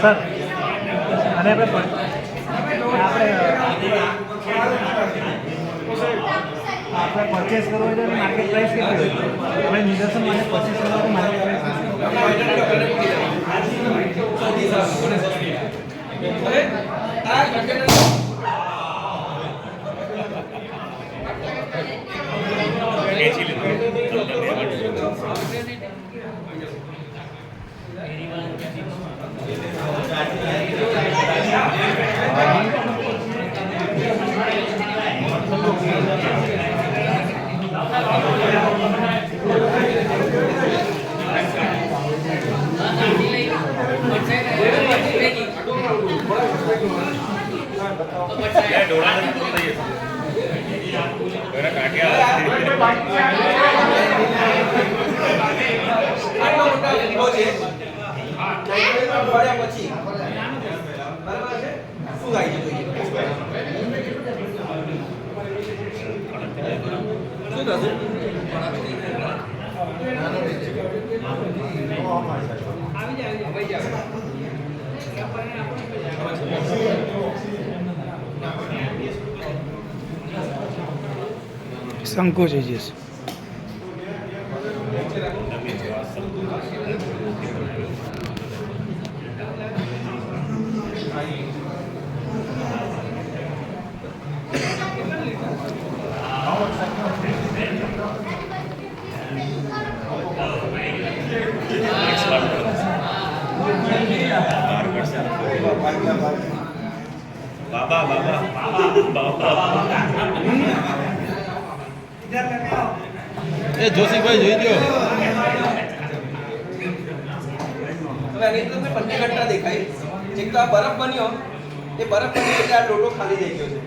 Sir, અને આપણે આપણે પરચેસ કરવો હોય તો માર્કેટ પ્રાઇસ કેટલી આપણે નિદર્શન માટે પરચેસ કરવા માર્કેટ પ્રાઇસ આટલો મોટા લીંબો છે નાઇટ્રોજન ભર્યા પછી બરાબર છે શું થાય છે જોઈએ શું થશે સંકોચ થઈ બાબા બાબા બાબા બાબા. એ જોશીભાઈ, જોઈ લ્યો. હવે તમને બંને ઘટના દેખાય. એક તો આ બરફ બન્યો. એ બરફ બન્યો આ લોટો ખાલી થઈ ગયો છે.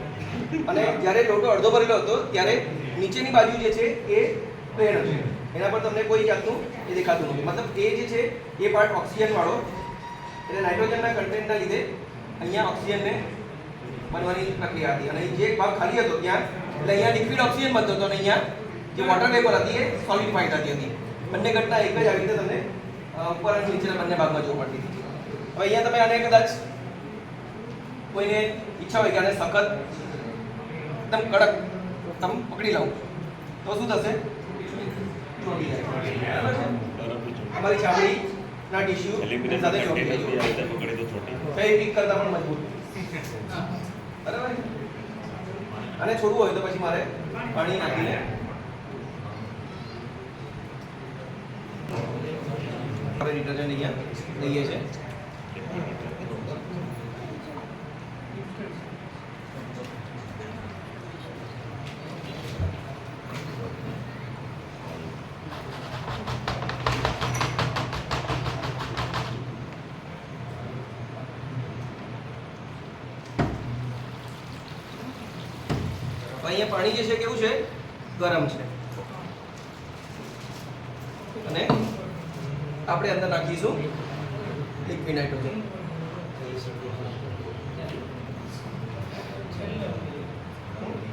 અને જ્યારે લોટો અડધો ભરેલો હતો, ત્યારે નીચેની બાજુ જે છે એ પ્લેન હશે એના પર તમને કોઈ જાતનું એ દેખાતું નથી મતલબ એ જે છે, એ પાર્ટ ઓક્સિજન વાળો. નાઇટ્રોજનના કન્ટેન્ટના લીધે અહીંયા ઓક્સિજનને બનવાની પ્રક્રિયા હતી. અને જે ભાગ ખાલી હતો ત્યાં એટલે અહીંયા લિક્વિડ ઓક્સિજન બનતો હતો અને અહીંયા. જે વોટર વેપર હતી એ સોલિડિફાઈડ થતી હતી બંને ઘટના એક જ આવી રીતે તમને ઉપર અને નીચેના બંને ભાગમાં જોવા મળતી હતી. હવે અહીંયા તમે આને કદાચ કોઈને ઈચ્છા હોય કે આને સખત એકદમ કડક તમે પકડી લઉં તો શું થશે? અમારી ચામડી બરાબર છે અમારી ચામડીના ટિશ્યુ સાથે ચોટી જાય. ફેવિક કરતા પણ મજબૂત. બરાબર? અને છોડવું હોય તો પછી મારે પાણી નાખીને આપણે ડિટર્જન્ટ અહીંયા લઈએ છે. અહીંયા પાણી જે છે કેવું છે? ગરમ છે. અને આપણે અંદર નાખીશું લિક્વિડ નાઇટ્રોજન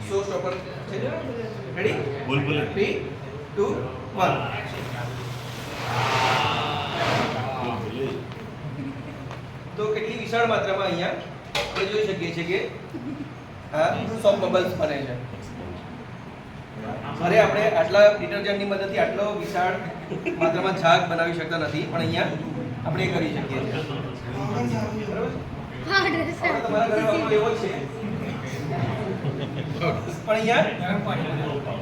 શો સ્ટોપર છે રેડી બોલ તો કેટલી વિશાળ માત્રામાં અહીંયા આપણે જોઈ શકીએ છીએ કે આ સોપ બબલ્સ બને છે. અરે આપણે આટલા ડિટર્જન્ટની મદદથી આટલો વિશાળ માત્રામાં છાક બનાવી શકતા નથી પણ અહીંયા આપણે એ કરી શકીએ છીએ. તમારા ઘરે એવો છે? પણ અહીંયા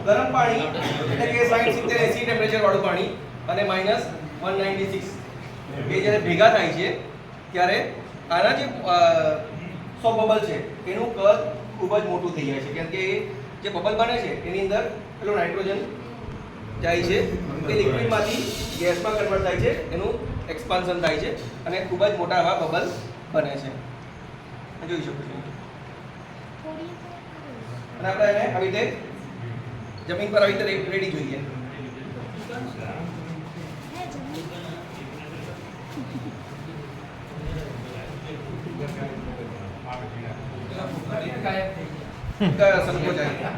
ગરમ પાણી એટલે કે સાઠ સિત્તેર એસી ટેમ્પરેચર વાળું પાણી અને માઇનસ વન નાઇન્ટી સિક્સ એ જ્યારે ભેગા થાય છે ત્યારે આના જે સો બબલ છે એનું કદ ખૂબ જ મોટું થઈ જાય છે. કેમ કે જે બબલ બને છે એની અંદર પેલો નાઇટ્રોજન જાય છે. એ લિક્વિડમાંથી ગેસમાં કન્વર્ટ થાય છે એનું એક્સપાન્શન થાય છે અને ખૂબ જ મોટા આવા બબલ બને છે. જોઈ શકો છો. અને આપણે એને આવી રીતે જમીન પર આવી રીતે રેડી જોઈએ. સંકોચાય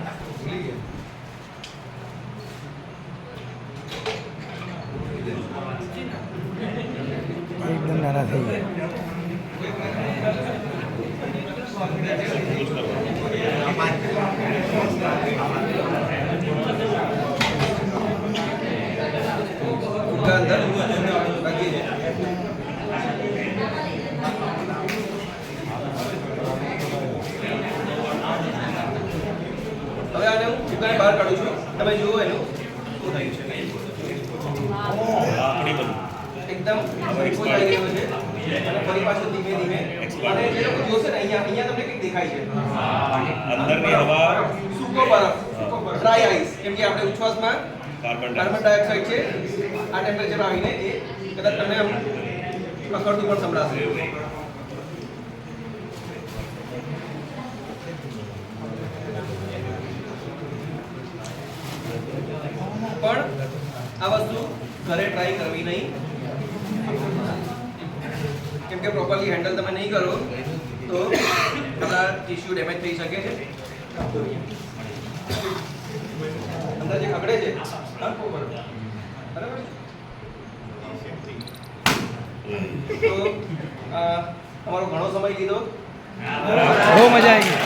એકદમ નાના થઈ ગયા ફૂગા અંદર બાકી છે હવે આને હું ફૂગાને બહાર કાઢું છું. તમે જુઓ એનું. શું થયું છે? એકદમ થઈ ગયો છે. અને ફરી પાછું ધીમે ધીમે. અને જે લોકો જોશે ને અહીંયા અહીંયા તમને કંઈક દેખાય છે. અંદરની હવા. સૂકો બરફ ડ્રાય આઈસ કેમ કે આપણે ઉચ્છવાસમાં કાર્બન ડાયોક્સાઇડ છે. આ ટેમ્પરેચર આવીને એ કદાચ તમને અકળતું પણ સંભળાશે. પણ આ વસ્તુ ઘરે ટ્રાય કરવી નહીં. કેમ કે પ્રોપરલી હેન્ડલ તમે નહીં કરો, તો તમારા ટિશ્યુ ડેમેજ થઈ શકે છે. અંદર જે ખગડે છે તો તમારો ઘણો સમય લીધો. બહુ મજા આવી